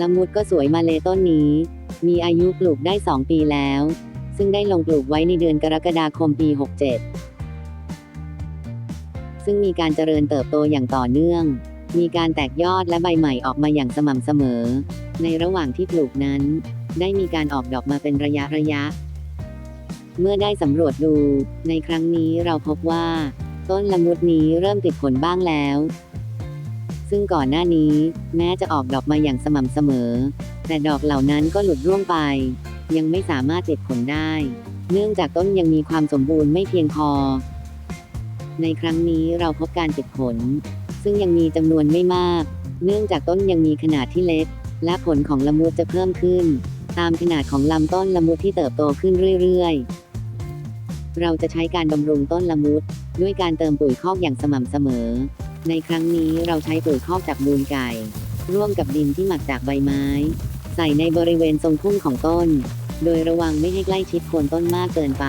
ละมุดก็สวยมาเลยต้นนี้ มีอายุปลูกได้ 2 ปีแล้ว ซึ่งได้ลงปลูกไว้ในเดือนกรกฎาคมปี 67 ซึ่งมีการเจริญเติบโตอย่างต่อเนื่อง มีการแตกยอดและใบใหม่ออกมาอย่างสม่ำเสมอ ในระหว่างที่ปลูกนั้น ได้มีการออกดอกมาเป็นระยะระยะ เมื่อได้สำรวจดู ในครั้งนี้เราพบว่า ต้นละมุดนี้เริ่มติดผลบ้างแล้ว ซึ่งก่อนหน้านี้ แม้จะออกดอกมาอย่างสม่ำเสมอ แต่ดอกเหล่านั้นก็หลุดร่วงไป ยังไม่สามารถติดผลได้ เนื่องจากต้นยังมีความสมบูรณ์ไม่เพียงพอ ในครั้งนี้เราพบการติดผล ซึ่งยังมีจำนวนไม่มาก เนื่องจากต้นยังมีขนาดที่เล็ก และผลของละมุดจะเพิ่มขึ้น ตามขนาดของลำต้นละมุดที่เติบโตขึ้นเรื่อยๆ เราจะใช้การบำรุงต้นละมุดด้วยการเติมปุ๋ยคอกอย่างสม่ำเสมอ ในครั้งนี้เราใช้ปุ๋ยคอกจากมูลไก่ ร่วมกับดินที่หมักจากใบไม้ ใส่ในบริเวณทรงพุ่มของต้น โดยระวังไม่ให้ใกล้ชิดโคนต้นมากเกินไป